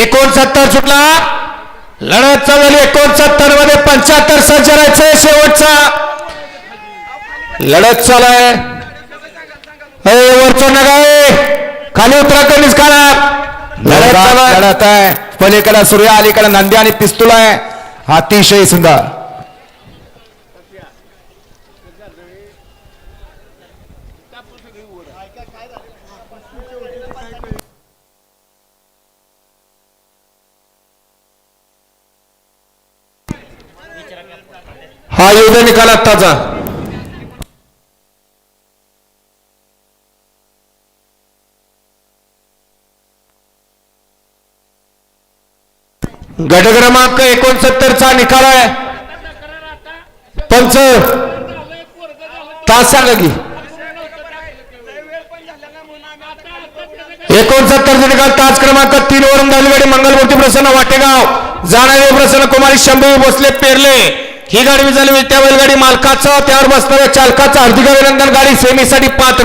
एकोणसत्तर सुटला. लढत चालू झाली एकोणसत्तरमध्ये पंच्याहत्तर सज्ज राहायचंय शेवटचा. लढत चालू आहे अरे वरचं नगाय खाली उतरा कमीच आहे. लढत आहे. पलीकडे सूर्य अलीकडे नंदी आणि पिस्तूल आहे. अतिशय सुंदर. हा योग्य निकाल आत्ताचा गट क्रमांक एकोणसत्तर चा निकाल आहे. पंच तास सांगा की. एकोणसत्तर चा निकाल तास क्रमांक तीन वरून गाडी मंगलमूर्ती प्रसन्न वाटेगाव. जाणारे प्रसन्न कुमारी शंभू भोसले पेरले. ही गाडी झाली त्या बैलगाडी मालकाचं त्यावर बसणाऱ्या चालकाचं हार्दिक अभिनंदन. गाडी सेमीसाठी पात्र